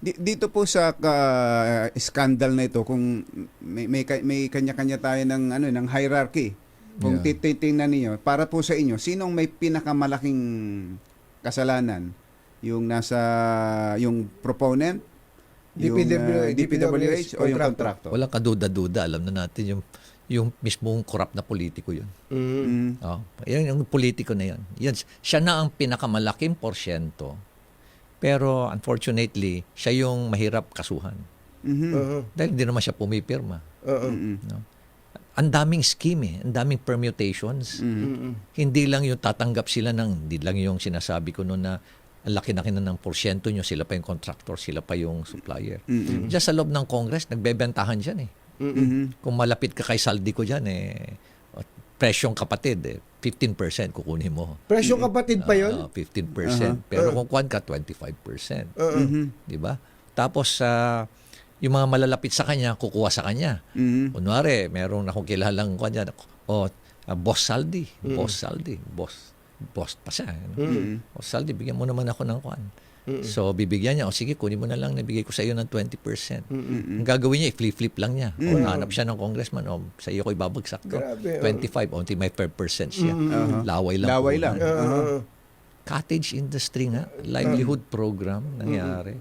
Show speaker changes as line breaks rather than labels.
Di- dito po sa ka- scandal na ito kung may may, may kanya-kanya tayo ng ano ng hierarchy. Kung
Yeah.
titingnan niyo para po sa inyo, sinong may pinakamalaking kasalanan? Yung nasa yung proponent, yung uh,
DPWH,
DPWH o yung contractor?
Walang kaduda-duda. Alam na natin yung yung mismong corrupt na politiko yun.
Mm.
Mm.
Oh, yan yung politiko na yan. yan. Siya na ang pinakamalaking porsyento. Pero unfortunately, siya yung mahirap kasuhan.
Mhm.
Uh-huh.
Dahil hindi naman siya pumipirma.
Mm-mm.
No? Ang daming scheme eh. Ang daming permutations.
Mm.
Mm-mm.
Hindi lang yung tatanggap sila ng, hindi lang yung sinasabi ko noon na ang laki-laki na ng porsyento nyo, sila pa yung contractor, sila pa yung supplier.
Mm-mm.
Diyan sa loob ng Congress, nagbebentahan dyan eh.
Mhm.
Kung malapit ka kay saldi ko dyan eh, presyong kapatid eh, 15% kukunin mo.
Presyong kapatid pa yun?
Ah, 15%. Pero kung kwan ka, 25%.
Uh-uh.
Mhm.
Di ba? Tapos, ah, yung mga malalapit sa kanya, kukuha sa kanya.
Mhm.
Kunwari, meron akong kilalang kwan dyan. O, ah, Boss Saldi. Boss Saldi. Boss. Boss pa siya. ano?
Mhm.
O Saldi, bigyan mo naman ako ng So, bibigyan niya. O sige, kunin mo na lang. Nabigay ko sa iyo ng 20%. Ang gagawin niya, i-flip-flip lang niya. O hanap siya ng congressman. O sa iyo ko ibabagsak to.
Grabe, oh.
25. O, unti may 5% siya.
Aha.
Laway lang.
Laway lang.
Uh-uh.
Cottage industry nga. Livelihood program nangyari.